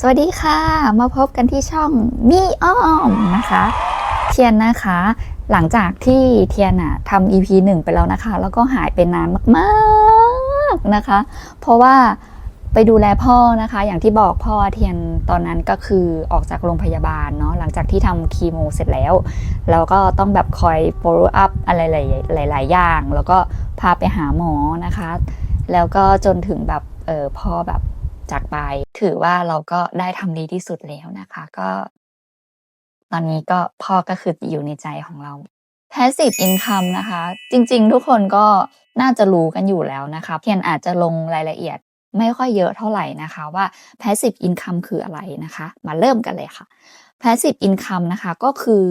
สวัสดีค่ะ มาพบกันที่ช่องมีอ้อมนะคะ เทียนนะคะ หลังจากที่เทียนอะทำ EP 1ไปแล้วนะคะ แล้วก็หายไปนานมากๆนะคะ เพราะว่าไปดูแลพ่อนะคะ อย่างที่บอกพ่อเทียนตอนนั้นก็คือออกจากโรงพยาบาลเนาะหลังจากที่ทำคีโมเสร็จแล้ว แล้วก็ต้องแบบคอย follow up อะไรหลาย ๆ อย่าง แล้วก็พาไปหาหมอนะคะ แล้วก็จนถึงแบบเออพ่อแบบ จากไป ถือว่าเราก็ได้ทำดีที่สุดแล้วนะคะ ก็ ตอนนี้ก็พ่อก็คืออยู่ในใจของเรา passive income นะคะ จริง ๆ ทุกคนก็น่าจะรู้กันอยู่แล้วนะคะ เพียงอาจจะลงรายละเอียดไม่ค่อยเยอะเท่าไหร่นะคะว่า passive income คืออะไรนะคะ มาเริ่มกันเลยค่ะ passive income นะคะก็คือ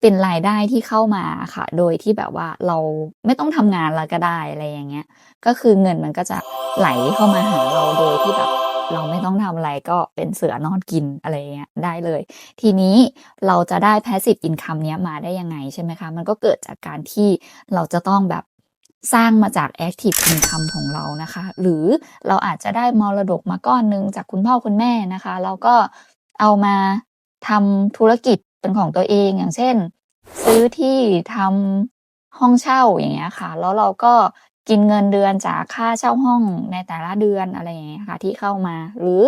เป็นรายได้ที่เข้ามาค่ะ โดยที่แบบว่าเราไม่ต้องทำงานแล้วก็ได้อะไรอย่างเงี้ย ก็คือเงินมันก็จะไหลเข้ามาหาเราโดยที่แบบ เราไม่ต้องทำอะไรก็เป็นเสือนอนกินอะไรเงี้ยได้เลย ทีนี้เราจะได้ passive income เนี้ยมาได้ยังไงใช่ไหมคะ มันก็เกิดจากการที่เราจะต้องแบบสร้างมาจาก active income ของเรานะคะ หรือเราอาจจะได้มรดกมาก้อนหนึ่งจากคุณพ่อคุณแม่นะคะแล้วก็เอามาทำธุรกิจเป็นของตัวเองอย่างเช่น ซื้อที่ทำห้องเช่าอย่างเงี้ยค่ะ แล้วเราก็ กินเงินเดือนจากค่าเช่าห้องในแต่ละเดือนอะไรอย่างเงี้ยค่ะ ที่เข้ามาหรือ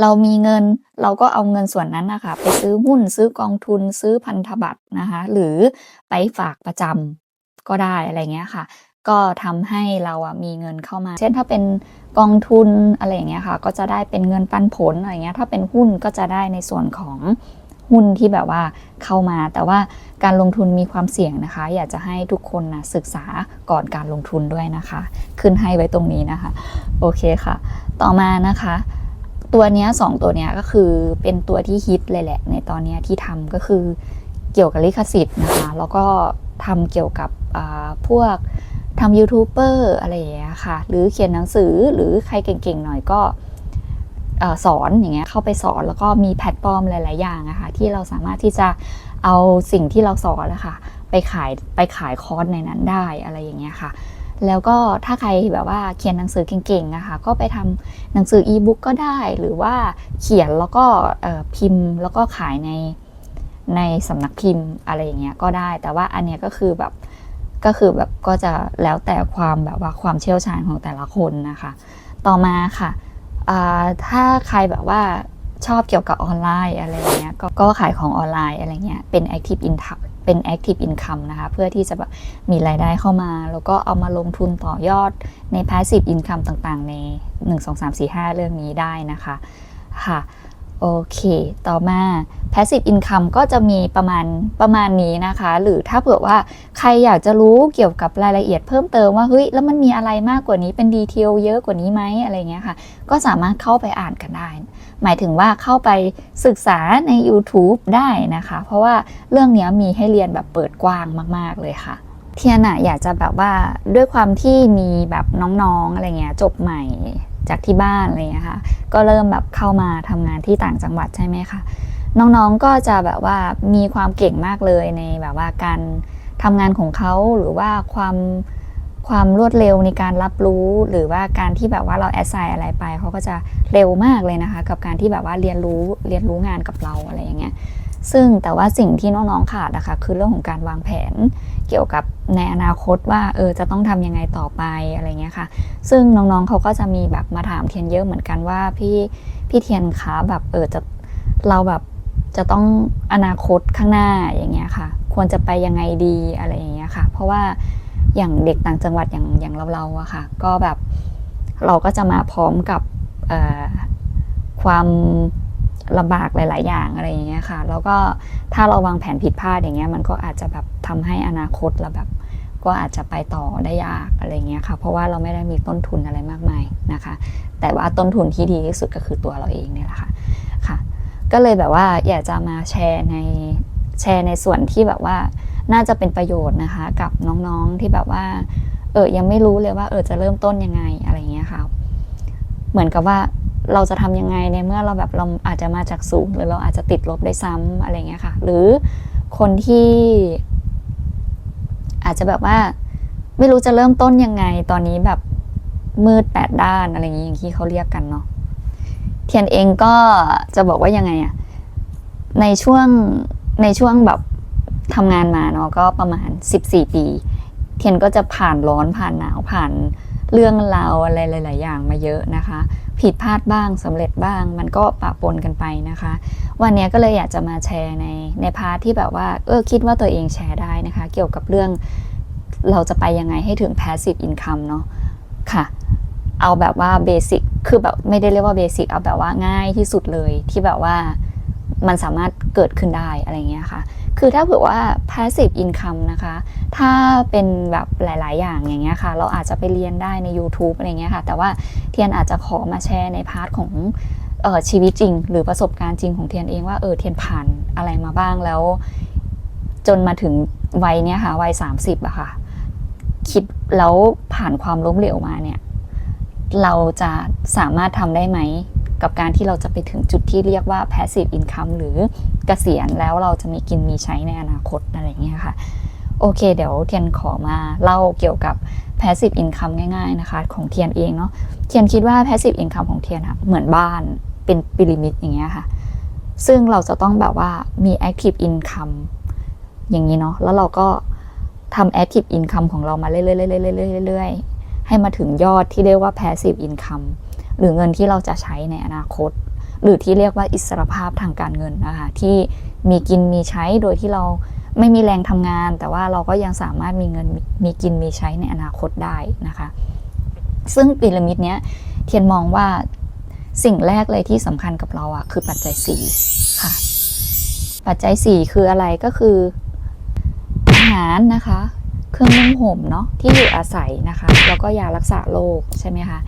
เรามีเงินเราก็เอาเงินส่วนนั้นนะคะไปซื้อหุ้นซื้อกองทุนซื้อพันธบัตรนะคะ หรือไปฝากประจำก็ได้อะไรเงี้ยค่ะ ก็ทำให้เราอะมีเงินเข้ามา เช่นถ้าเป็นกองทุนอะไรอย่างเงี้ยค่ะ ก็จะได้เป็นเงินปันผลอะไรเงี้ยถ้าเป็นหุ้นก็จะได้ในส่วนของ หุ้นที่แบบว่าเข้ามา แต่ว่าการลงทุนมีความเสี่ยงนะคะ อยากจะให้ทุกคนนะศึกษาก่อนการลงทุนด้วยนะคะ ขึ้นให้ไว้ตรงนี้นะคะ โอเคค่ะ ต่อมานะคะตัวนี้สองตัวนี้ก็คือเป็นตัวที่ฮิตเลยแหละ ในตอนนี้ที่ทำก็คือเกี่ยวกับลิขสิทธิ์นะคะ แล้วก็ทำเกี่ยวกับพวกทำยูทูบเบอร์อะไรอย่างเงี้ยค่ะ หรือเขียนหนังสือหรือใครเก่งๆหน่อยก็ สอนอย่างเงี้ยเข้าไปสอนแล้วก็มีแพลตฟอร์มหลาย ๆ อย่างอะค่ะที่เราสามารถที่จะเอาสิ่งที่เราสอนนะคะไปขายไปขายคอร์สในนั้นได้อะไรอย่างเงี้ยค่ะ แล้วก็ถ้าใครแบบว่าเขียนหนังสือเก่งๆนะคะก็ไปทำหนังสืออีบุ๊กก็ได้ หรือว่าเขียนแล้วก็พิมพ์แล้วก็ขายในในสำนักพิมพ์อะไรอย่างเงี้ยก็ได้ แต่ว่าอันเนี้ยก็คือแบบก็คือแบบก็จะแล้วแต่ความแบบว่าความเชี่ยวชาญของแต่ละคนนะคะ ต่อมาค่ะ ถ้าใครแบบว่าชอบเกี่ยวกับออนไลน์อะไรอย่างเงี้ยก็ก็ขายของออนไลน์อะไรเงี้ยเป็น active income เป็น active income นะคะ เพื่อที่จะแบบมีรายได้เข้ามา แล้วก็เอามาลงทุนต่อยอดใน passive income ต่างๆ ใน 1 2 3 4 5 เรื่องนี้ได้นะคะค่ะ โอเค ต่อมา passive income ก็จะมีประมาณประมาณนี้นะคะ หรือถ้าเผื่อว่าใครอยากจะรู้เกี่ยวกับรายละเอียดเพิ่มเติมว่าเฮ้ยแล้วมันมีอะไรมากกว่านี้เป็นดีเทลเยอะกว่านี้ไหมอะไรเงี้ยค่ะ ก็สามารถเข้าไปอ่านกันได้ หมายถึงว่าเข้าไปศึกษาใน YouTube ได้นะคะ เพราะว่าเรื่องเนี้ยมีให้เรียนแบบเปิดกว้างมาก ๆ เลยค่ะเทียนอะอยากจะแบบว่าด้วยความที่มีแบบน้องๆอะไรเงี้ยจบใหม่ จากที่บ้านอะไรเงี้ยค่ะ ก็เริ่มแบบเข้ามาทำงานที่ต่างจังหวัดใช่ไหมคะ น้องๆก็จะแบบว่ามีความเก่งมากเลยในแบบว่าการทำงานของเขาหรือว่าความความรวดเร็วในการรับรู้หรือว่าการที่แบบว่าเราแอสไซน์อะไรไปเขาก็จะเร็วมากเลยนะคะ กับการที่แบบว่าเรียนรู้เรียนรู้งานกับเราอะไรอย่างเงี้ย ซึ่งแต่ว่าสิ่งที่น้องๆขาดนะคะคือเรื่องของการวางแผนเกี่ยวกับในอนาคตว่าเออจะต้องทำยังไงต่อไปอะไรเงี้ยค่ะ ซึ่งน้องๆเขาก็จะมีแบบมาถามเทียนเยอะเหมือนกันว่าพี่พี่เทียนคะแบบเออจะเราแบบจะต้องอนาคตข้างหน้าอย่างเงี้ยค่ะ ควรจะไปยังไงดีอะไรอย่างเงี้ยค่ะ เพราะว่าอย่างเด็กต่างจังหวัดอย่างอย่างเราๆอะค่ะ ก็แบบเราก็จะมาพร้อมกับความ ลำบากหลาย ๆ อย่างอะไรอย่างเงี้ยค่ะ แล้วก็ถ้าเราวางแผนผิดพลาดอย่างเงี้ยมันก็อาจจะแบบทำให้อนาคตเราแบบก็อาจจะไปต่อได้ยากอะไรเงี้ยค่ะ เพราะว่าเราไม่ได้มีต้นทุนอะไรมากมายนะคะ แต่ว่าต้นทุนที่ดีที่สุดก็คือตัวเราเองเนี่ยแหละค่ะค่ะ ก็เลยแบบว่าอยากจะมาแชร์ในแชร์ในส่วนที่แบบว่าน่าจะเป็นประโยชน์นะคะ กับน้องๆที่แบบว่าเออยังไม่รู้เลยว่าเออจะเริ่มต้นยังไงอะไรเงี้ยค่ะ เหมือนกับว่า เราจะทำยังไงในเมื่อเราแบบเราอาจจะมาจากสูงหรือเราอาจจะติดลบได้ซ้ำอะไรเงี้ยค่ะ หรือคนที่ อาจจะแบบว่า ไม่รู้จะเริ่มต้นยังไง ตอนนี้แบบมืดแปดด้านอะไรอย่างนี้อย่างที่เขาเรียกกันเนาะเทียนเองก็จะบอกว่ายังไงอะในช่วงในช่วงแบบทำงานมาเนาะก็ประมาณ 14 ปี เทียนก็จะผ่านร้อนผ่านหนาวผ่าน เรื่องราวอะไรหลาย ๆ อย่างมาเยอะนะคะ ผิดพลาดบ้างสำเร็จบ้าง มันก็ปะปนกันไปนะคะ วันนี้ก็เลยอยากจะมาแชร์ในในพาร์ทที่แบบว่าเออคิดว่าตัวเองแชร์ได้นะคะ เกี่ยวกับเรื่องเราจะไปยังไงให้ถึง passive income เนาะค่ะ เอาแบบว่าเบสิกคือแบบไม่ได้เรียกว่าเบสิกเอาแบบว่าง่ายที่สุดเลยที่แบบว่ามันสามารถเกิดขึ้นได้อะไรเงี้ยค่ะ คือถ้าเผื่อว่า passive income นะคะ ถ้าเป็นแบบหลาย ๆ อย่างอย่างเงี้ยค่ะ เราอาจจะไปเรียนได้ใน YouTube อะไรเงี้ยค่ะ แต่ว่าเทียนอาจจะขอมาแชร์ในพาร์ทของออชีวิตจริง หรือประสบการณ์จริงของเทียนเองว่าเออเทียนผ่านอะไรมาบ้างแล้ว จนมาถึงวัยเนี้ยค่ะวัย30อะค่ะ คิดแล้วผ่านความล้มเหลวมาเนี่ย เราจะสามารถทำได้ไหม กับการที่เราจะไปถึงจุดที่เรียกว่า passive income หรือเกษียณแล้วเราจะมีกินมีใช้ในอนาคตอะไรเงี้ยค่ะโอเค เดี๋ยวเทียนขอมาเล่าเกี่ยวกับ passive income ง่ายๆนะคะ ของเทียนเองเนาะเทียนคิดว่า passive income ของเทียนอะเหมือนบ้านเป็นพีระมิดอย่างเงี้ยค่ะ ซึ่งเราจะต้องแบบว่ามี active income อย่างนี้เนาะแล้วเราก็ทำ active income ของเรามาเรื่อยๆๆๆๆๆให้มาถึงยอดที่เรียกว่า passive income หรือเงินที่เราจะใช้ในอนาคต หรือที่เรียกว่าอิสรภาพทางการเงินนะคะที่มีกินมีใช้โดยที่เราไม่มีแรงทำงาน แต่ว่าเราก็ยังสามารถมีเงินมีมีกินมีใช้ในอนาคตได้นะคะ ซึ่งพีระมิดเนี้ยเทียนมองว่าสิ่งแรกเลยที่สำคัญกับเราอะคือปัจจัยสี่ค่ะ ปัจจัยสี่คืออะไรก็คืออาหารนะคะ เครื่องนุ่งห่มเนาะที่อยู่อาศัยนะคะ แล้วก็ยารักษาโรคใช่ไหมคะ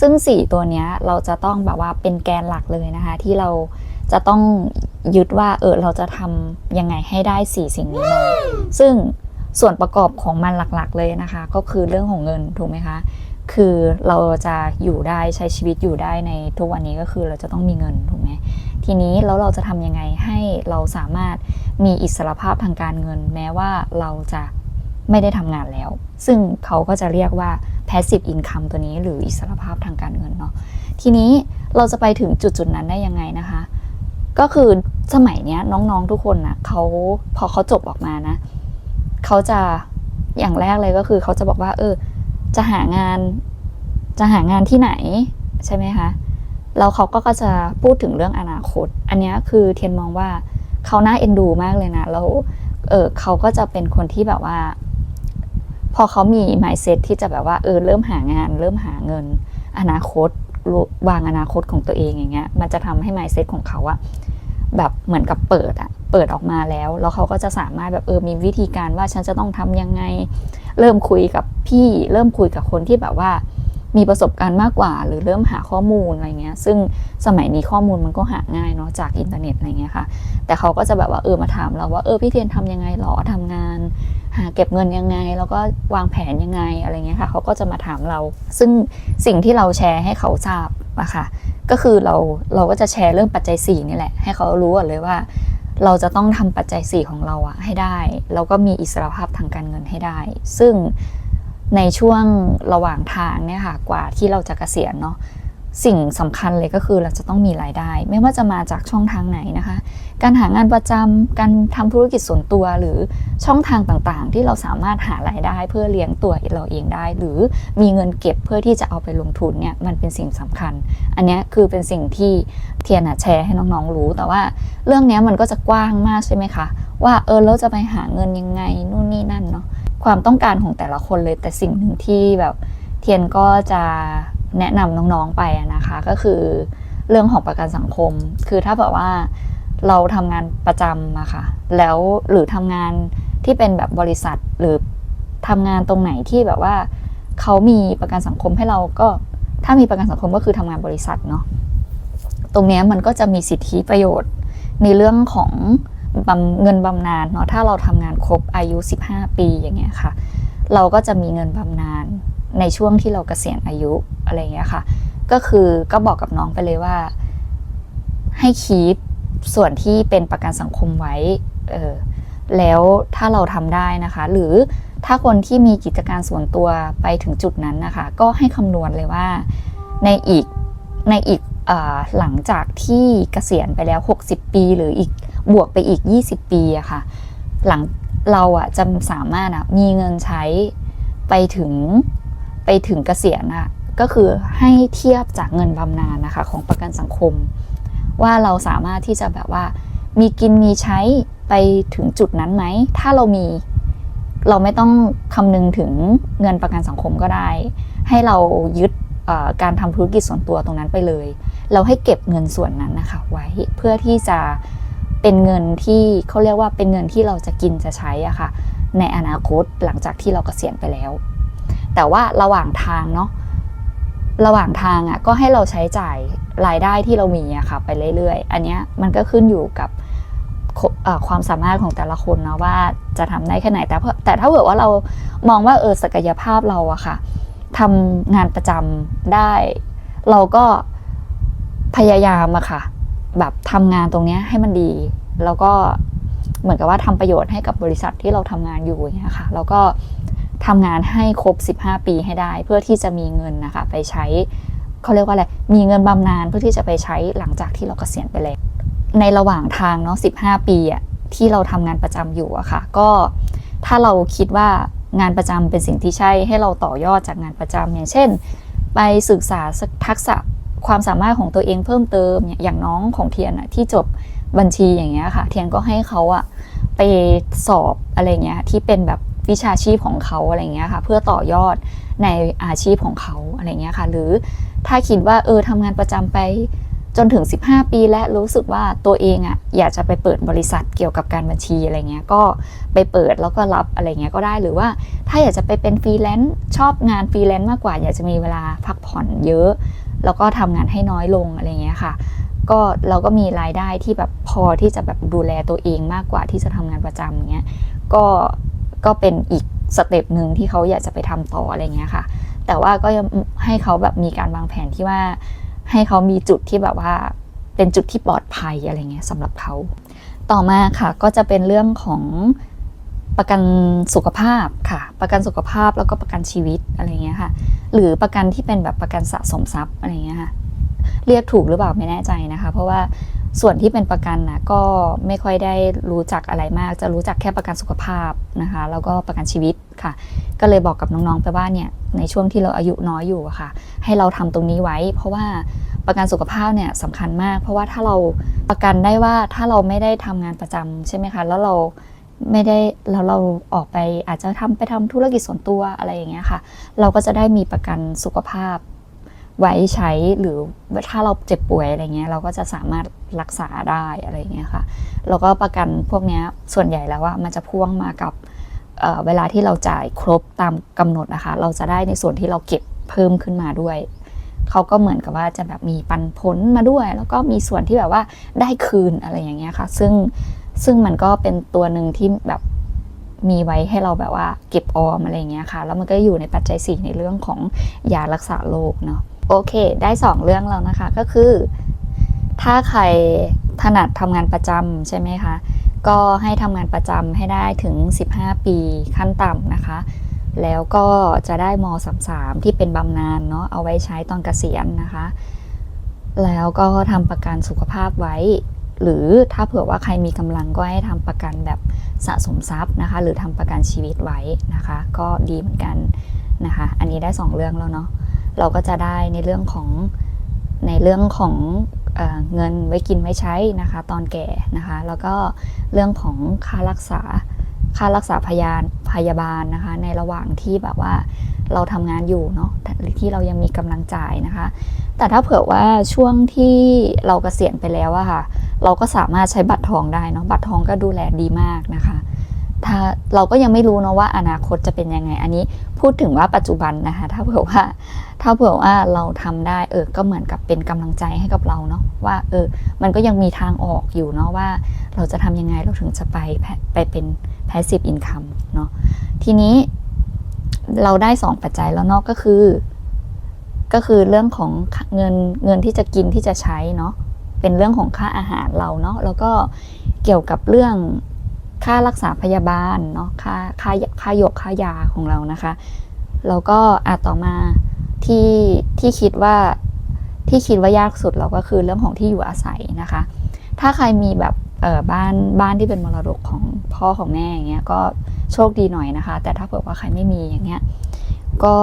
ซึ่ง 4 ตัวเนี้ยเราจะต้องแบบว่าเป็นแกนหลักเลยนะคะ ที่เราจะต้องยึดว่าเออเราจะทำยังไงให้ได้ 4 สิ่งนี้มาซึ่งส่วนประกอบของมันหลักๆเลยนะคะ ก็คือเรื่องของเงินถูกไหมคะ คือเราจะอยู่ได้ใช้ชีวิตอยู่ได้ในทุกวันนี้ก็คือเราจะต้องมีเงินถูกไหมทีนี้แล้วเราจะทำยังไงให้เราสามารถมีอิสรภาพทางการเงิน แม้ว่าเราจะไม่ได้ทำงานแล้ว ซึ่งเขาก็จะเรียกว่า passive income ตัวนี้หรืออิสรภาพทางการเงินเนาะทีนี้เราจะไปถึงจุดจุดนั้นได้ยังไงนะคะ ก็คือสมัยเนี้ยน้องๆทุกคนนะเขาพอเขาจบออกมานะเขาจะอย่างแรกเลยก็คือเขาจะบอกว่า เออ จะหางาน จะหางานที่ไหนใช่ไหมคะแล้วเขาก็จะพูดถึงเรื่องอนาคต อันนี้คือเทียนมองว่าเขาน่าเอ็นดูมากเลยนะ แล้ว เออเขาก็จะเป็นคนที่แบบว่า พอเขามี mindset ที่จะแบบว่าเออเริ่มหางาน เริ่มหาเงิน อนาคตวางอนาคตของตัวเองอย่างเงี้ย มันจะทำให้ mindset ของเขาอะแบบเหมือนกับเปิดอะเปิดออกมาแล้ว แล้วเขาก็จะสามารถแบบเออมีวิธีการว่าฉันจะต้องทำยังไง เริ่มคุยกับพี่ เริ่มคุยกับคนที่แบบว่า มีประสบการณ์มากกว่า หรือเริ่มหาข้อมูลอะไรเงี้ย ซึ่งสมัยนี้ข้อมูลมันก็หาง่ายเนาะจากอินเทอร์เน็ตอะไรเงี้ยค่ะ แต่เขาก็จะแบบว่าเออมาถามเราว่าเออพี่เทียนทำยังไงหรอทำงาน หาเก็บเงินยังไง แล้วก็วางแผนยังไงอะไรเงี้ยค่ะเขาก็จะมาถามเรา ซึ่งสิ่งที่เราแชร์ให้เขาทราบอะค่ะก็คือเราเราก็จะแชร์เรื่องปัจจัย4นี่แหละ ให้เขารู้ก่อนเลยว่า เราจะต้องทำปัจจัย4ของเราอะให้ได้แล้วก็มีอิสรภาพทางการเงินให้ได้ ซึ่งในช่วงระหว่างทางเนี่ยค่ะกว่าที่เราจะเกษียณเนาะ สิ่งสำคัญเลยก็คือเราจะต้องมีรายได้ ไม่ว่าจะมาจากช่องทางไหนนะคะ การหางานประจำการทำธุรกิจส่วนตัวหรือช่องทางต่างๆ ที่เราสามารถหารายได้เพื่อเลี้ยงตัวเราเองได้ หรือมีเงินเก็บเพื่อที่จะเอาไปลงทุนเนี่ยมันเป็นสิ่งสำคัญ อันนี้คือเป็นสิ่งที่เทียนแชร์ให้น้องๆรู้ แต่ว่าเรื่องนี้มันก็จะกว้างมากใช่ไหมคะว่าเออเราจะไปหาเงินยังไงนู่นนี่นั่นเนาะความต้องการของแต่ละคนเลยแต่สิ่งหนึ่งที่แบบเทียนก็จะ แนะนำน้องๆไปนะคะ ก็คือเรื่องของประกันสังคม คือถ้าแบบว่าเราทำงานประจำอะค่ะ แล้วหรือทำงานที่เป็นแบบบริษัทหรือทำงานตรงไหนที่แบบว่าเขามีประกันสังคมให้เราก็ถ้ามีประกันสังคมก็คือทำงานบริษัทเนาะตรงนี้มันก็จะมีสิทธิประโยชน์ในเรื่องของเงินบำนาญเนาะถ้าเราทำงานครบอายุ 15 ปีอย่างเงี้ยค่ะ เราก็จะมีเงินบำนาญ ในช่วงที่เราเกษียณอายุอะไรเงี้ยค่ะ ก็คือก็บอกกับน้องไปเลยว่า ให้คีปส่วนที่เป็นประกันสังคมไว้เออแล้วถ้าเราทำได้นะคะ หรือถ้าคนที่มีกิจการส่วนตัวไปถึงจุดนั้นนะคะ ก็ให้คำนวณเลยว่าในอีกในอีกอหลังจากที่เกษียณไปแล้ว 60 ปี หรืออีกบวกไปอีก 20 ปีอะค่ะ หลังเราอะจะสามารถมีเงินใช้ไปถึง ไปถึงเกษียณอะก็คือให้เทียบจากเงินบำนาญนะคะของประกันสังคม ว่าเราสามารถที่จะแบบว่า มีกินมีใช้ไปถึงจุดนั้นไหม ถ้าเรามีเราไม่ต้องคำนึงถึงเงินประกันสังคมก็ได้ ให้เรายึดการทำธุรกิจส่วนตัวตรงนั้นไปเลย เราให้เก็บเงินส่วนนั้นนะคะไว้เพื่อที่จะเป็นเงินที่เขาเรียกว่าเป็นเงินที่เราจะกินจะใช้อะค่ะในอนาคตหลังจากที่เราเกษียณไปแล้ว แต่ว่าระหว่างทางเนาะระหว่างทางอะก็ให้เราใช้จ่ายรายได้ที่เรามีอะค่ะไปเรื่อยๆ อันเนี้ยมันก็ขึ้นอยู่กับความสามารถของแต่ละคนนะว่าจะทำได้แค่ไหนแต่เพราะแต่ถ้าเกิดว่าเรามองว่าเออศักยภาพเราอะค่ะทำงานประจำได้ เราก็พยายามอะค่ะ แบบทำงานตรงเนี้ยให้มันดี แล้วก็เหมือนกับว่าทำประโยชน์ให้กับบริษัทที่เราทำงานอยู่อย่างเงี้ยค่ะ แล้วก็ ทำงานให้ครบ 15 ปีให้ได้ เพื่อที่จะมีเงินนะคะ ไปใช้เขาเรียกว่าอะไร มีเงินบำนาญเพื่อที่จะไปใช้หลังจากที่เราเกษียณไปแล้ว ในระหว่างทางเนาะ 15 ปีอะที่เราทำงานประจำอยู่อะค่ะ ก็ถ้าเราคิดว่างานประจำเป็นสิ่งที่ใช่ให้เราต่อยอดจากงานประจำอย่างเช่น ไปศึกษาทักษะความสามารถของตัวเองเพิ่มเติมเนี่ยอย่างน้องของเทียนอะที่จบบัญชีอย่างเงี้ยค่ะ เทียนก็ให้เขาอะไปสอบอะไรเงี้ยที่เป็นแบบ วิชาชีพของเขาอะไรเงี้ยค่ะ เพื่อต่อยอดในอาชีพของเขาอะไรเงี้ยค่ะ หรือถ้าคิดว่าเออทำงานประจำไปจนถึง 15 ปีและรู้สึกว่าตัวเองอะอยากจะไปเปิดบริษัทเกี่ยวกับการบัญชีอะไรเงี้ยก็ไปเปิดแล้วก็รับอะไรเงี้ยก็ได้หรือว่าถ้าอยากจะไปเป็นฟรีแลนซ์ชอบงานฟรีแลนซ์มากกว่า อยากจะมีเวลาพักผ่อนเยอะ แล้วก็ทำงานให้น้อยลงอะไรเงี้ยค่ะ ก็เราก็มีรายได้ที่แบบพอที่จะแบบดูแลตัวเองมากกว่าที่จะทำงานประจำเงี้ยก็ ก็เป็นอีกสเต็ปหนึ่งที่เขาอยากจะไปทำต่ออะไรเงี้ยค่ะ แต่ว่าก็ให้เขาแบบมีการวางแผนที่ว่า ให้เขามีจุดที่แบบว่าเป็นจุดที่ปลอดภัยอะไรเงี้ยสำหรับเขาต่อมาค่ะก็จะเป็นเรื่องของประกันสุขภาพค่ะ ประกันสุขภาพแล้วก็ประกันชีวิตอะไรเงี้ยค่ะ หรือประกันที่เป็นแบบประกันสะสมทรัพย์อะไรเงี้ยค่ะ เรียกถูกหรือเปล่าไม่แน่ใจนะคะ เพราะว่า ส่วนที่เป็นประกันนะก็ไม่ค่อยได้รู้จักอะไรมาก จะรู้จักแค่ประกันสุขภาพนะคะ แล้วก็ประกันชีวิตค่ะ ก็เลยบอกกับน้องๆไปว่าเนี่ยในช่วงที่เราอายุน้อยอยู่ค่ะ ให้เราทำตรงนี้ไว้ เพราะว่าประกันสุขภาพเนี่ยสำคัญมาก เพราะว่าถ้าเราประกันได้ว่าถ้าเราไม่ได้ทำงานประจำใช่ไหมคะแล้วเราไม่ได้แล้วเราออกไปอาจจะทำไปทำธุรกิจส่วนตัวอะไรอย่างเงี้ยค่ะ เราก็จะได้มีประกันสุขภาพ ไว้ใช้หรือถ้าเราเจ็บป่วยอะไรเงี้ยเราก็จะสามารถรักษาได้อะไรเงี้ยค่ะแล้วก็ประกันพวกนี้ส่วนใหญ่แล้วว่ามันจะพ่วงมากับเเวลาที่เราจ่ายครบตามกำหนดนะคะ เราจะได้ในส่วนที่เราเก็บเพิ่มขึ้นมาด้วยเขาก็เหมือนกับว่าจะแบบมีปันผลมาด้วย แล้วก็มีส่วนที่แบบว่าได้คืนอะไรอย่างเงี้ยค่ะ ซึ่งซึ่งมันก็เป็นตัวหนึ่งที่แบบมีไว้ให้เราแบบว่าเก็บออมอะไรเงี้ยค่ะ แล้วมันก็อยู่ในปัจจัยสี่ในเรื่องของยารักษาโรคเนาะ โอเค ได้ 2 เรื่องแล้วนะคะ ก็คือ ถ้าใครถนัดทำงานประจำใช่ไหมคะ ก็ให้ทำงานประจำให้ได้ถึง 15 ปีขั้นต่ำนะคะ แล้วก็จะได้ม .33 ที่เป็นบำนาญเนาะ เอาไว้ใช้ตอนเกษียณนะคะ แล้วก็ทำประกันสุขภาพไว้ หรือถ้าเผื่อว่าใครมีกำลังก็ให้ทำประกันแบบสะสมทรัพย์นะคะ หรือทำประกันชีวิตไว้นะคะ ก็ดีเหมือนกันนะคะ อันนี้ได้ 2 เรื่องแล้วเนาะ เราก็จะได้ในเรื่องของในเรื่องของเอเงินไว้กินไว้ใช้นะคะตอนแก่นะคะ แล้วก็เรื่องของค่ารักษาค่ารักษาพยาพยาบาลนะคะ ในระหว่างที่แบบว่าเราทำงานอยู่เนาะที่เรายังมีกำลังจ่ายนะคะ แต่ถ้าเผื่อว่าช่วงที่เราเกษียณไปแล้วอะค่ะ เราก็สามารถใช้บัตรทองได้เนาะบัตรทองก็ดูแลดีมากนะคะ ถ้าเราก็ยังไม่รู้เนาะว่าอนาคตจะเป็นยังไง อันนี้พูดถึงว่าปัจจุบันนะคะถ้าเผื่อว่าถ้าเผื่อว่าเราทำได้เออก็เหมือนกับเป็นกำลังใจให้กับเราเนาะว่าเออมันก็ยังมีทางออกอยู่เนาะว่าเราจะทำยังไงเราถึงจะไปไปเป็น passive income เนาะทีนี้เราได้สองปัจจัยแล้วเนาะก็คือ ก็คือเรื่องของเงินเงินที่จะกินที่จะใช้เนาะเป็นเรื่องของค่าอาหารเราเนาะแล้วก็เกี่ยวกับเรื่อง ค่ารักษาพยาบาลเนาะค่าค่าค่าหยกค่ายาของเรานะคะ แล้วก็อาต่อมาที่ที่คิดว่าที่คิดว่ายากสุดเราก็คือเรื่องของที่อยู่อาศัยนะคะ ถ้าใครมีแบบเออบ้านบ้านที่เป็นมรดกของพ่อของแม่อย่างเงี้ยก็โชคดีหน่อยนะคะ แต่ถ้าเผื่อว่าใครไม่มีอย่างเงี้ยก็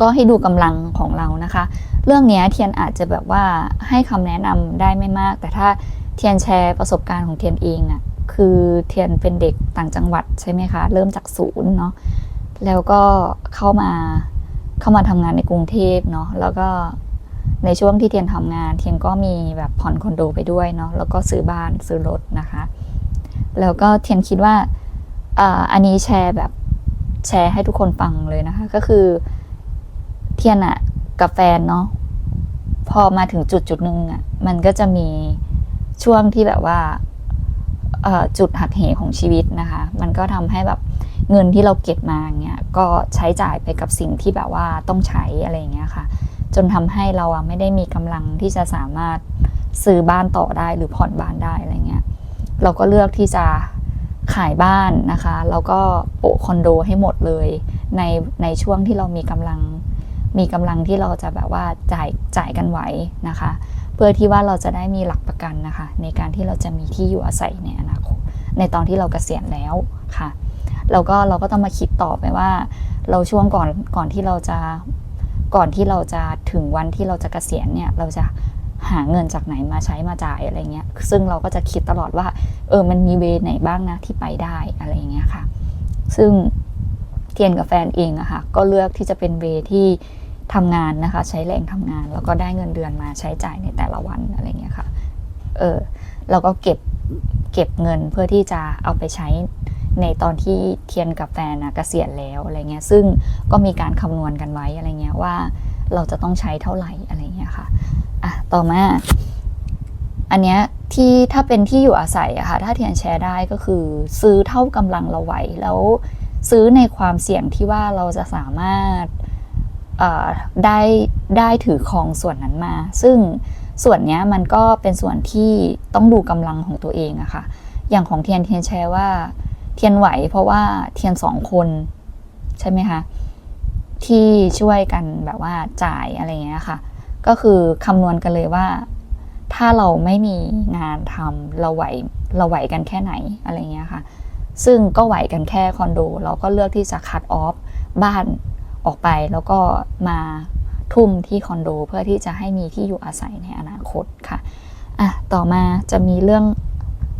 ก็ให้ดูกำลังของเรานะคะ เรื่องเนี้ยเทียนอาจจะแบบว่าให้คำแนะนำได้ไม่มาก แต่ถ้าเทียนแชร์ประสบการณ์ของเทียนเองอะ่ะ คือเทียนเป็นเด็กต่างจังหวัดใช่ไหมคะ เริ่มจากศูนย์เนาะแล้วก็เข้ามาเข้ามาทำงานในกรุงเทพเนาะแล้วก็ในช่วงที่เทียนทำงาน เทียนก็มีแบบผ่อนคอนโดไปด้วยเนาะแล้วก็ซื้อบ้านซื้อรถนะคะ แล้วก็เทียนคิดว่าอันนี้แชร์แบบแชร์ให้ทุกคนฟังเลยนะคะ ก็คือเทียนอะกับแฟนเนาะพอมาถึงจุดจุดหนึ่งอะมันก็จะมีช่วงที่แบบว่า จุดหักเหของชีวิตนะคะ มันก็ทำให้แบบเงินที่เราเก็บมาเนี่ยก็ใช้จ่ายไปกับสิ่งที่แบบว่าต้องใช้อะไรเงี้ยค่ะ จนทำให้เราไม่ได้มีกำลังที่จะสามารถซื้อบ้านต่อได้หรือผ่อนบ้านได้อะไรเงี้ยเราก็เลือกที่จะขายบ้านนะคะแล้วก็โปะคอนโดให้หมดเลยในในช่วงที่เรามีกำลังมีกำลังที่เราจะแบบว่าจ่ายจ่ายกันไหวนะคะ เพื่อที่ว่าเราจะได้มีหลักประกันนะคะ ในการที่เราจะมีที่อยู่อาศัยในอนาคต ในตอนที่เราเกษียณแล้วค่ะแล้วก็เราก็ต้องมาคิดต่อไปว่า เราช่วงก่อนก่อนที่เราจะก่อนที่เราจะถึงวันที่เราจะเกษียณเนี่ยเราจะหาเงินจากไหนมาใช้มาจ่ายอะไรเงี้ย ซึ่งเราก็จะคิดตลอดว่า เออ มันมีเวไหนบ้างนะที่ไปได้อะไรเงี้ยค่ะ ซึ่งเทียนกับแฟนเองอะค่ะ ก็เลือกที่จะเป็นเวที่ ทำงานนะคะ ใช้แรงทำงาน แล้วก็ได้เงินเดือนมาใช้จ่ายในแต่ละวันอะไรเงี้ยค่ะ เออเราก็เก็บเก็บเงินเพื่อที่จะเอาไปใช้ในตอนที่เทียนกับแฟนนะเกษียณแล้วอะไรเงี้ย ซึ่งก็มีการคำนวณกันไว้อะไรเงี้ยว่าเราจะต้องใช้เท่าไหร่อะไรเงี้ยค่ะ อะ ต่อมา อันเนี้ยที่ถ้าเป็นที่อยู่อาศัยอะค่ะ ถ้าเทียนแชร์ได้ก็คือ ซื้อเท่ากำลังเราไหวแล้วซื้อในความเสี่ยงที่ว่าเราจะสามารถ ได้ได้ถือครองส่วนนั้นมา ซึ่งส่วนนี้มันก็เป็นส่วนที่ต้องดูกำลังของตัวเองอะค่ะ อย่างของเทียนเทียนแชร์ว่า เทียนไหวเพราะว่าเทียนสองคนใช่ไหมคะที่ช่วยกันแบบว่าจ่ายอะไรเงี้ยค่ะ ก็คือคำนวณกันเลยว่า ถ้าเราไม่มีงานทำเราไหวเราไหวกันแค่ไหนอะไรเงี้ยค่ะ ซึ่งก็ไหวกันแค่คอนโด เราก็เลือกที่จะคัดออฟบ้าน ออกไปแล้วก็มาทุ่มที่คอนโดเพื่อที่จะให้มีที่อยู่อาศัยในอนาคตค่ะอะต่อมาจะมีเรื่อง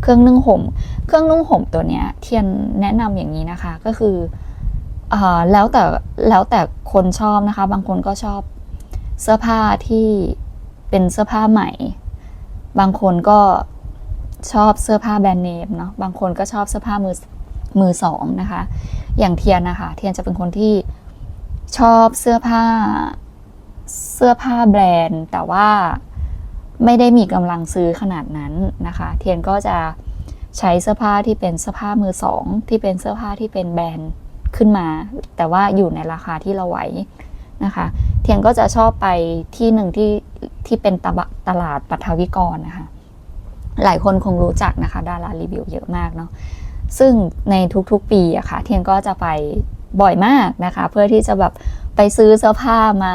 เครื่องนึ่งห่ม เครื่องนุ่งห่มตัวเนี้ยเทียนแนะนำอย่างนี้นะคะก็คืออ่อแล้วแต่แล้วแต่คนชอบนะคะ บางคนก็ชอบเสื้อผ้าที่เป็นเสื้อผ้าใหม่ บางคนก็ชอบเสื้อผ้าแบรนด์เนมเนาะบางคนก็ชอบเสื้อผ้ามือมือสองนะคะ อย่างเทียนนะคะ เทียนจะเป็นคนที่ ชอบเสื้อผ้า เสื้อผ้าแบรนด์ แต่ว่าไม่ได้มีกำลังซื้อขนาดนั้นนะคะ เทียนก็จะใช้เสื้อผ้าที่เป็นเสื้อผ้ามือสอง ที่เป็นเสื้อผ้าที่เป็นแบรนด์ขึ้นมา แต่ว่าอยู่ในราคาที่เราไหวนะคะ เทียนก็จะชอบไปที่หนึ่งที่ที่เป็นตตลาดปัทวิกรนะคะ หลายคนคงรู้จักนะคะ ดารารีวิวเยอะมากเนาะซึ่งในทุกๆปีอะค่ะ เทียนก็จะไป บ่อยมากนะคะ เพื่อที่จะแบบไปซื้อเสื้อผ้ามา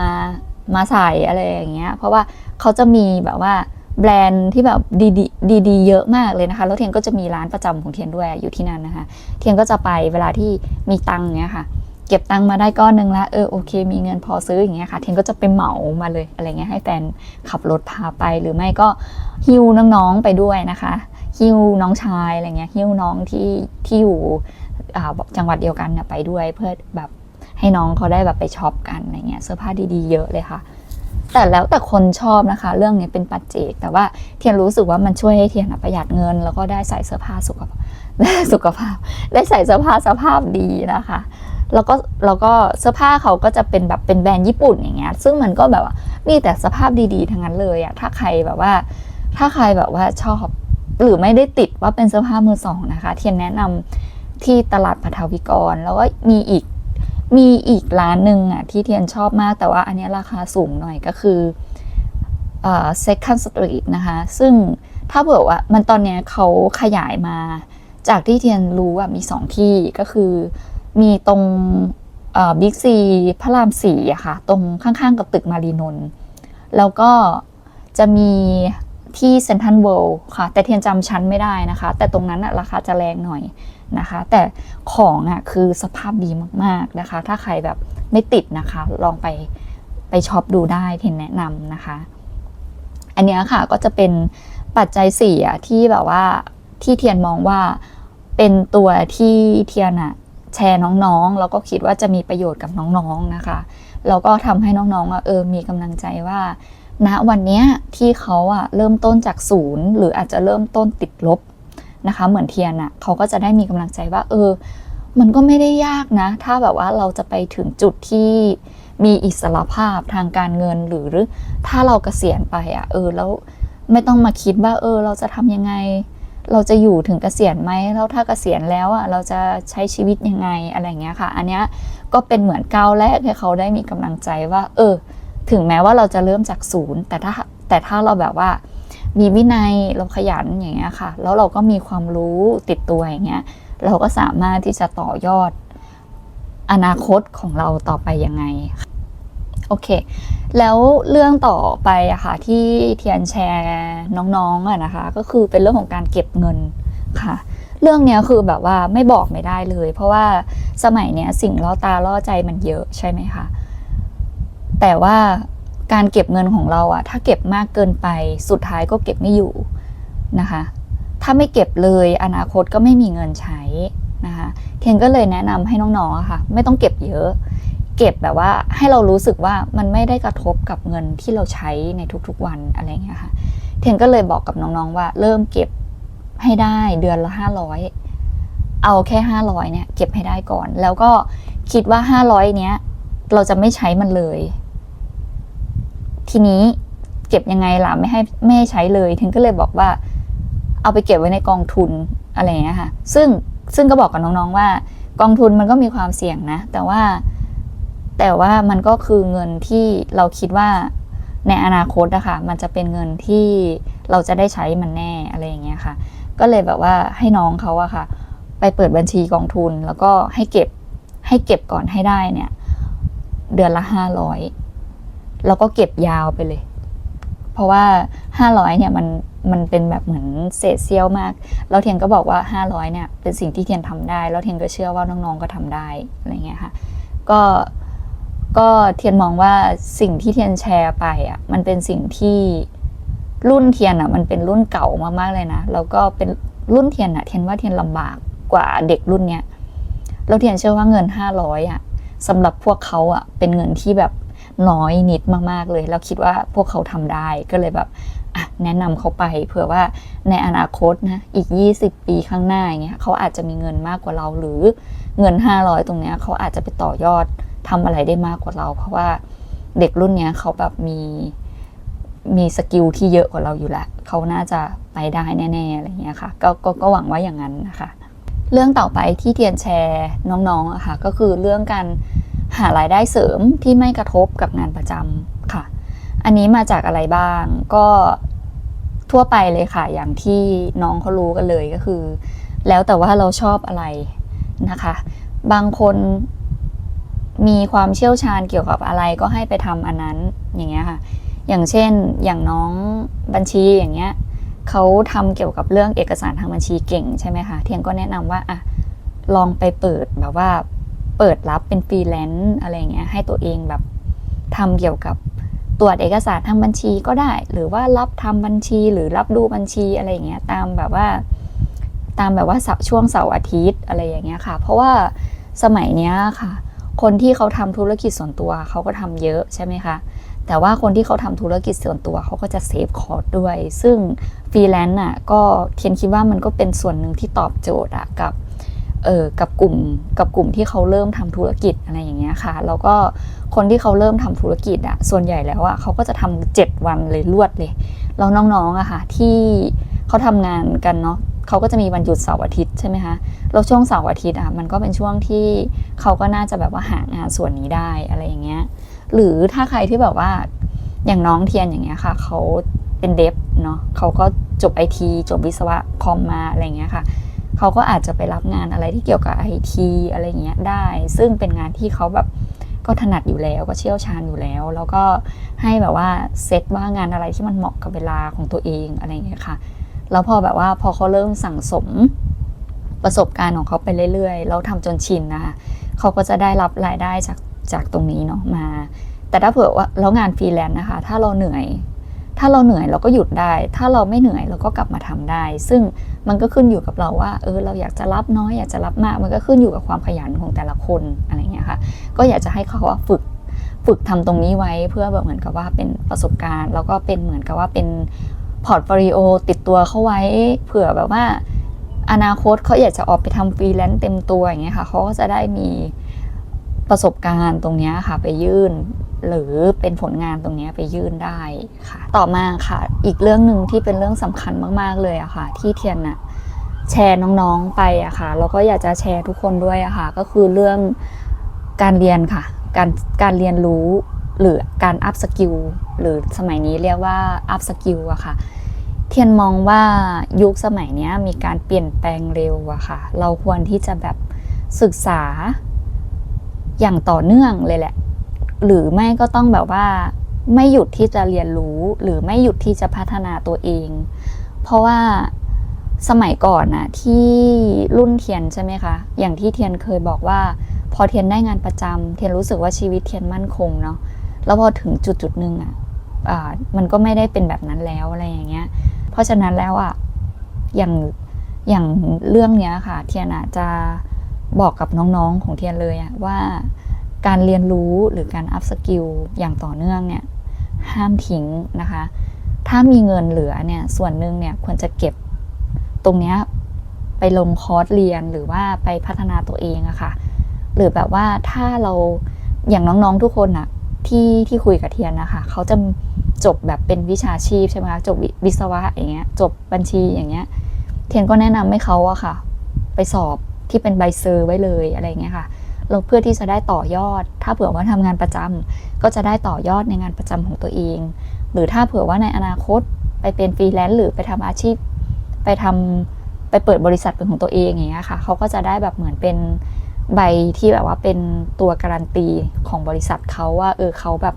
มาใส่อะไรอย่างเงี้ย เพราะว่าเขาจะมีแบบว่าแบรนด์ที่แบบดีๆดีๆเยอะมากเลยนะคะ แล้วเทียนก็จะมีร้านประจำของเทียนด้วยอยู่ที่นั่นนะคะ เทียนก็จะไปเวลาที่มีตังค์เนี้ยค่ะ เก็บตังค์มาได้ก้อนหนึ่งแล้วเออโอเค มีเงินพอซื้ออย่างเงี้ยค่ะ เทียนก็จะไปเหมามาเลยอะไรเงี้ยให้แฟนขับรถพาไปหรือไม่ก็ฮิวน้องๆไปด้วยนะคะฮิวน้องชายอะไรเงี้ยฮิวน้องที่ที่อยู่ จังหวัดเดียวกันเนี่ยไปด้วยเพื่อแบบให้น้องเขาได้แบบไปช็อปกันอะไรเงี้ยเสื้อผ้าดีๆเยอะเลยค่ะ แต่แล้วแต่คนชอบนะคะ เรื่องนี้เป็นปัจเจก แต่ว่าเทียนรู้สึกว่ามันช่วยให้เทียนประหยัดเงิน แล้วก็ได้ใส่เสื้อผ้าสุขภาพได้สุขภาพ ได้ใส่เสื้อผ้าสภาพดีนะคะ แล้วก็แล้วก็เสื้อผ้าเขาก็จะเป็นแบบเป็นแบรนด์ญี่ปุ่นอย่างเงี้ยซึ่งมันก็แบบว่ามีแต่สภาพดีๆทั้งนั้นเลยอะถ้าใครแบบว่า ถ้าใครแบบว่าชอบหรือไม่ได้ติดว่าเป็นเสื้อผ้ามือสองนะคะ เทียนแนะนำ ที่ตลาดปฐวิกร แล้วก็มีอีกมีอีกร้านหนึ่งอะที่เทียนชอบมากแต่ว่าอันนี้ราคาสูงหน่อยก็คือเอ่อ second street นะคะ ซึ่งถ้าเผื่อว่ามันตอนนี้เขาขยายมา จากที่เทียนรู้ว่ามีสองที่ก็คือมีตรงบิ๊กซีพระรามสี่อะค่ะตรงข้างๆกับตึกมารีนนท์แล้วก็จะมีที่เซนทันเวิลด์ค่ะ แต่เทียนจำชั้นไม่ได้นะคะ แต่ตรงนั้นราคาจะแรงหน่อย นะคะ แต่ของอะคือสภาพดีมากๆนะคะ ถ้าใครแบบไม่ติดนะคะ ลองไปไปช็อปดูได้เทียนแนะนำนะคะ อันเนี้ยค่ะก็จะเป็นปัจจัยสี่อะที่แบบว่าที่เทียนมองว่าเป็นตัวที่เทียนอะแชร์น้องๆ แล้วก็คิดว่าจะมีประโยชน์กับน้องๆนะคะแล้วก็ทำให้น้องๆอะเออมีกำลังใจว่า ณวันเนี้ยที่เขาอะเริ่มต้นจากศูนย์หรืออาจจะเริ่มต้นติดลบ นะคะ เหมือนเทียนอะเขาก็จะได้มีกำลังใจว่า เออ มันก็ไม่ได้ยากนะ ถ้าแบบว่าเราจะไปถึงจุดที่มีอิสรภาพทางการเงินหรือถ้าเราเกษียณไปอะเออแล้วไม่ต้องมาคิดว่า เออ เราจะทำยังไง เราจะอยู่ถึงเกษียณไหมแล้วถ้าเกษียณแล้วอะเราจะใช้ชีวิตยังไงอะไรเงี้ยค่ะ อันเนี้ยก็เป็นเหมือนก้าวแรกให้เขาได้มีกำลังใจว่า เออ ถึงแม้ว่าเราจะเริ่มจากศูนย์ แต่ถ้าแต่ถ้าเราแบบว่า มีวินัยเราขยันอย่างเงี้ยค่ะ แล้วเราก็มีความรู้ติดตัวอย่างเงี้ย เราก็สามารถที่จะต่อยอดอนาคตของเราต่อไปยังไงโอเค แล้วเรื่องต่อไปอะค่ะที่เทียนแชร์น้องๆอะนะคะ ก็คือเป็นเรื่องของการเก็บเงินค่ะ เรื่องเนี้ยคือแบบว่าไม่บอกไม่ได้เลย เพราะว่าสมัยเนี้ยสิ่งล่อตาล่อใจมันเยอะใช่ไหมคะแต่ว่า การเก็บเงินของเราอะถ้าเก็บมากเกินไปสุดท้ายก็เก็บไม่อยู่นะคะ ถ้าไม่เก็บเลยอนาคตก็ไม่มีเงินใช้นะคะเทียนก็เลยแนะนำให้น้องๆค่ะ ไม่ต้องเก็บเยอะ เก็บแบบว่าให้เรารู้สึกว่ามันไม่ได้กระทบกับเงินที่เราใช้ในทุกๆวันอะไรเงี้ยค่ะเทนก็เลยบอกกับน้องๆว่า เริ่มเก็บให้ได้เดือนละห้าร้อยเอาแค่ห้าร้อยเนี่ยเก็บให้ได้ก่อน แล้วก็คิดว่าห้าร้อยเนี้ยเราจะไม่ใช้มันเลย ทีนี้เก็บยังไงล่ะไม่ให้ไม่ให้ใช้เลยเทนก็เลยบอกว่า เอาไปเก็บไว้ในกองทุนอะไรเงี้ยค่ะ ซึ่งซึ่งก็บอกกับน้องๆว่า กองทุนมันก็มีความเสี่ยงนะ แต่ว่าแต่ว่ามันก็คือเงินที่เราคิดว่าในอนาคตอะคะมันจะเป็นเงินที่เราจะได้ใช้มันแน่อะไรอย่างเงี้ยค่ะ ก็เลยแบบว่าให้น้องเขาอะค่ะ ไปเปิดบัญชีกองทุน แล้วก็ให้เก็บให้เก็บก่อนให้ได้เนี่ย เดือนละห้าร้อย แล้วก็เก็บยาวไปเลย เพราะว่าห้าร้อยเนี่ยมันมันเป็นแบบเหมือนเศษเสี้ยวมาก แล้วเทียนก็บอกว่าห้าร้อยเนี่ยเป็นสิ่งที่เทียนทำได้ แล้วเทียนก็เชื่อว่าน้องๆก็ทำได้อะไรเงี้ยค่ะ ก็ก็เทียนมองว่าสิ่งที่เทียนแชร์ไปอะมันเป็นสิ่งที่รุ่นเทียนอะมันเป็นรุ่นเก่ามากๆเลยนะแล้วก็เป็นรุ่นเทียนอะเทียนว่าเทียนลำบากกว่าเด็กรุ่นเนี้ยแล้วเทียนเชื่อว่าเงินห้าร้อยอะสำหรับพวกเขาอะเป็นเงินที่แบบ น้อยนิดมากๆเลย แล้วคิดว่าพวกเขาทำได้ก็เลยแบบแนะนำเขาไปเผื่อว่าในอนาคตนะอีก 20 ปีข้างหน้าอย่างเงี้ยเขาอาจจะมีเงินมากกว่าเราหรือเงิน 500 ตรงเนี้ยเขาอาจจะไปต่อยอดทำอะไรได้มากกว่าเรา เพราะว่าเด็กรุ่นเนี้ยเขาแบบมีมีสกิลที่เยอะกว่าเราอยู่แล้วเขาน่าจะไปได้แน่ๆอะไรเงี้ยค่ะกก็ก็หวังว่าอย่างนั้นนะคะ เรื่องต่อไปที่เทียนแชร์น้องๆอะค่ะก็คือเรื่องการ หารายได้เสริมที่ไม่กระทบกับงานประจำค่ะ อันนี้มาจากอะไรบ้างก็ทั่วไปเลยค่ะ อย่างที่น้องเขารู้กันเลยก็คือ แล้วแต่ว่าเราชอบอะไรนะคะ บางคนมีความเชี่ยวชาญเกี่ยวกับอะไรก็ให้ไปทำอันนั้นอย่างเงี้ยค่ะ อย่างเช่นอย่างน้องบัญชีอย่างเงี้ยเขาทำเกี่ยวกับเรื่องเอกสารทางบัญชีเก่งใช่ไหมคะเทียนก็แนะนำว่าอะลองไปเปิดแบบว่า เปิดรับเป็นฟรีแลนซ์อะไรเงี้ยให้ตัวเองแบบทำเกี่ยวกับตรวจเอกสารทางบัญชีก็ได้ หรือว่ารับทำบัญชีหรือรับดูบัญชีอะไรเงี้ยตามแบบว่าตามแบบว่าช่วงเสาร์อาทิตย์อะไรอย่างเงี้ยค่ะ เพราะว่าสมัยเนี้ยค่ะ คนที่เขาทำธุรกิจส่วนตัวเขาก็ทำเยอะใช่ไหมคะแต่ว่าคนที่เขาทำธุรกิจส่วนตัวเขาก็จะเซฟคอร์สด้วย ซึ่งฟรีแลนซ์อะก็เทียนคิดว่ามันก็เป็นส่วนหนึ่งที่ตอบโจทย์อะกับ เออกับกลุ่มกับกลุ่มที่เขาเริ่มทำธุรกิจอะไรอย่างเงี้ยค่ะแล้วก็คนที่เขาเริ่มทำธุรกิจอะส่วนใหญ่แล้วอะเขาก็จะทำเจ็ดวันเลยรวดเลยแล้วน้องๆอะค่ะที่เขาทำงานกันเนาะเขาก็จะมีวันหยุดเสาร์อาทิตย์ใช่ไหมคะแล้วช่วงเสาร์อาทิตย์อะมันก็เป็นช่วงที่เขาก็น่าจะแบบว่าหางานส่วนนี้ได้อะไรอย่างเงี้ย หรือถ้าใครที่แบบว่าอย่างน้องเทียนอย่างเงี้ยค่ะเขาเป็นเดฟเนาะเขาก็จบไอทีจบวิศวะคอมมาอะไรเงี้ยค่ะ เขาก็อาจจะไปรับงานอะไรที่เกี่ยวกับไอทีอะไรเงี้ยได้ ซึ่งเป็นงานที่เขาแบบก็ถนัดอยู่แล้วก็เชี่ยวชาญอยู่แล้ว แล้วก็ให้แบบว่าเซตว่างานอะไรที่มันเหมาะกับเวลาของตัวเองอะไรเงี้ยค่ะ แล้วพอแบบว่าพอเขาเริ่มสั่งสมประสบการณ์ของเขาไปเรื่อยๆ แล้วทำจนชินนะคะเขาก็จะได้รับรายได้จากจากตรงนี้เนาะมา แต่ถ้าเผื่อว่าแล้วงานฟรีแลนซ์นะคะ ถ้าเราเหนื่อย ถ้าเราเหนื่อยเราก็หยุดได้ ถ้าเราไม่เหนื่อยเราก็กลับมาทำได้ ซึ่งมันก็ขึ้นอยู่กับเราว่า เออ เราอยากจะรับน้อยอยากจะรับมาก มันก็ขึ้นอยู่กับความขยันของแต่ละคนอะไรเงี้ยค่ะ ก็อยากจะให้เขาฝึกฝึกทำตรงนี้ไว้เพื่อแบบเหมือนกับว่าเป็นประสบการณ์ แล้วก็เป็นเหมือนกับว่าเป็นพอร์ตโฟลิโอติดตัวเข้าไว้ เผื่อแบบว่า อนาคตเขาอยากจะออกไปทำฟรีแลนซ์เต็มตัวอย่างเงี้ยค่ะเขาก็จะได้มี ประสบการณ์ตรงนี้ค่ะไปยื่น หรือเป็นผลงานตรงนี้ไปยื่นได้ค่ะ ต่อมาค่ะ อีกเรื่องหนึ่งที่เป็นเรื่องสำคัญมาก ๆ เลยอะค่ะ ที่เทียนอะแชร์น้องๆไปอะค่ะแล้วก็อยากจะแชร์ทุกคนด้วยอะค่ะ ก็คือเรื่องการเรียนค่ะ การการเรียนรู้หรือการอัพสกิลหรือสมัยนี้เรียกว่าอัพสกิลอะค่ะ เทียนมองว่ายุคสมัยนี้มีการเปลี่ยนแปลงเร็วอะค่ะ เราควรที่จะแบบศึกษา อย่างต่อเนื่องเลยแหละ หรือไม่ก็ต้องแบบว่า ไม่หยุดที่จะเรียนรู้หรือไม่หยุดที่จะพัฒนาตัวเอง เพราะว่าสมัยก่อนน่ะที่รุ่นเทียนใช่ไหมคะ อย่างที่เทียนเคยบอกว่า พอเทียนได้งานประจำเทียนรู้สึกว่าชีวิตเทียนมั่นคงเนาะแล้วพอถึงจุดจุดหนึ่งอะอ่ามันก็ไม่ได้เป็นแบบนั้นแล้วอะไรอย่างเงี้ย เพราะฉะนั้นแล้วอะอย่างอย่างเรื่องเนี้ยค่ะ เทียนอาจจะ บอกกับน้องๆของเทียนเลยอะว่าการเรียนรู้หรือการอัพสกิลอย่างต่อเนื่องเนี่ยห้ามทิ้งนะคะ ถ้ามีเงินเหลือเนี่ยส่วนหนึ่งเนี่ยควรจะเก็บตรงเนี้ยไปลงคอร์สเรียนหรือว่าไปพัฒนาตัวเองอะค่ะ หรือแบบว่าถ้าเราอย่างน้องๆทุกคนอะที่ที่คุยกับเทียนนะคะเขาจะจบแบบเป็นวิชาชีพใช่ไหมคะจบวิวิศวะอย่างเงี้ยจบบัญชีอย่างเงี้ย เทียนก็แนะนำให้เขาอะค่ะ ไปสอบ ที่เป็นใบเซอร์ไว้เลยอะไรเงี้ยค่ะเราเพื่อที่จะได้ต่อยอด ถ้าเผื่อว่าทำงานประจำก็จะได้ต่อยอดในงานประจำของตัวเอง หรือถ้าเผื่อว่าในอนาคตไปเป็นฟรีแลนซ์หรือไปทำอาชีพ ไปทำไปเปิดบริษัทเป็นของตัวเองอย่างเงี้ยค่ะเขาก็จะได้แบบเหมือนเป็นใบที่แบบว่าเป็นตัวการันตีของบริษัทเขาว่าเออเขาแบบ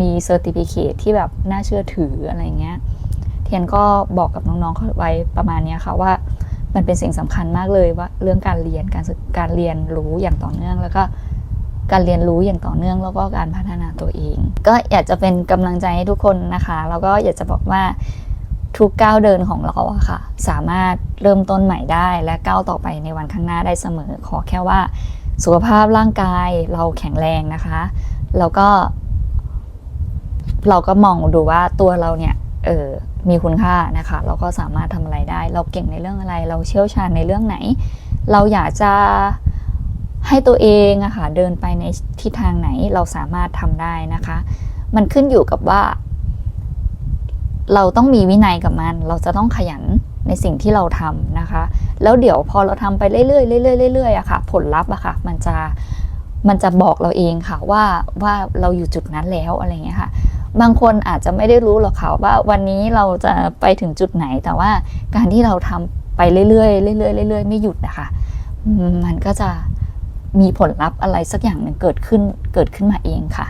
มีเซอร์ติฟิเคทที่แบบน่าเชื่อถืออะไรเงี้ย เทียนก็บอกกับน้องๆเขาไว้ประมาณนี้ค่ะว่า มันเป็นสิ่งสำคัญมากเลยว่าเรื่องการเรียนการศึกการเรียนรู้อย่างต่อเนื่อง แล้วก็การเรียนรู้อย่างต่อเนื่อง แล้วก็การพัฒนาตัวเอง ก็อยากจะเป็นกำลังใจให้ทุกคนนะคะแล้วก็อยากจะบอกว่าทุกก้าวเดินของเราอะค่ะ สามารถเริ่มต้นใหม่ได้และก้าวต่อไปในวันข้างหน้าได้เสมอ ขอแค่ว่าสุขภาพร่างกายเราแข็งแรงนะคะ แล้วก็ เราก็มองดูว่าตัวเราเนี่ย เออ มีคุณค่านะคะเราก็สามารถทำอะไรได้ เราเก่งในเรื่องอะไร เราเชี่ยวชาญในเรื่องไหน เราอยากจะให้ตัวเองอะค่ะเดินไปในทิศทางไหนเราสามารถทำได้นะคะ มันขึ้นอยู่กับว่า เราต้องมีวินัยกับมัน เราจะต้องขยันในสิ่งที่เราทำนะคะ แล้วเดี๋ยวพอเราทำไปเรื่อยๆเรื่อยๆเรื่อยๆอะค่ะ ผลลัพธ์อะค่ะ มันจะมันจะบอกเราเองค่ะว่าว่าเราอยู่จุดนั้นแล้วอะไรอย่างเงี้ยค่ะ บางคนอาจจะไม่ได้รู้หรอกค่ะว่าวันนี้เราจะไปถึงจุดไหน แต่ว่าการที่เราทำไปเรื่อยๆเรื่อยๆเรื่อยๆไม่หยุดนะคะมมันก็จะมีผลลัพธ์อะไรสักอย่างหนึ่งเกิดขึ้นเกิดขึ้นมาเองค่ะ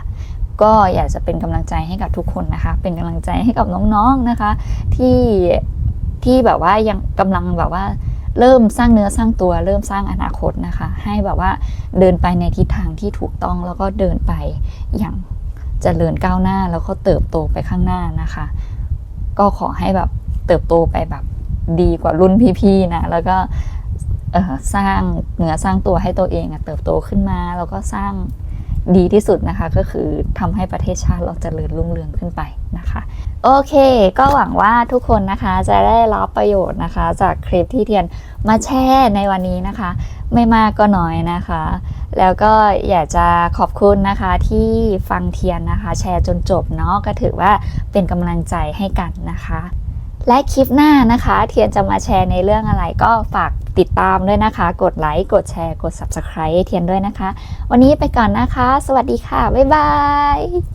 ก็อยากจะเป็นกำลังใจให้กับทุกคนนะคะ เป็นกำลังใจให้กับน้องๆนะคะ ที่ที่แบบว่ายังกำลังแบบว่าเริ่มสร้างเนื้อสร้างตัวเริ่มสร้างอนาคตนะคะ ให้แบบว่าเดินไปในทิศทางที่ถูกต้องแล้วก็เดินไปอย่าง เจริญก้าวหน้าแล้วก็เติบโตไปข้างหน้านะคะ ก็ขอให้แบบเติบโตไปแบบดีกว่ารุ่นพี่ๆนะแล้วก็สร้างเนื้อสร้างตัวให้ตัวเองเติบโตขึ้นมา แล้วก็สร้างดีที่สุดนะคะ ก็คือทำให้ประเทศชาติเราจเจริญรุ่งเรืองขึ้นไปนะคะ โอเค ก็หวังว่าทุกคนนะคะจะได้รับประโยชน์นะคะ จากคลิปที่เทียนมาแชร์ในวันนี้นะคะ ไม่มากก็น้อยนะคะ แล้วก็อยากจะขอบคุณนะคะที่ฟังเทียนนะคะ แชร์จนจบเนาะก็ถือว่าเป็นกำลังใจให้กันนะคะ และคลิปหน้านะคะ เทียนจะมาแชร์ในเรื่องอะไรก็ฝากติดตามด้วยนะคะ กดไลค์ กดแชร์ กด subscribe เทียนด้วยนะคะ วันนี้ไปก่อนนะคะ สวัสดีค่ะ บ๊ายบาย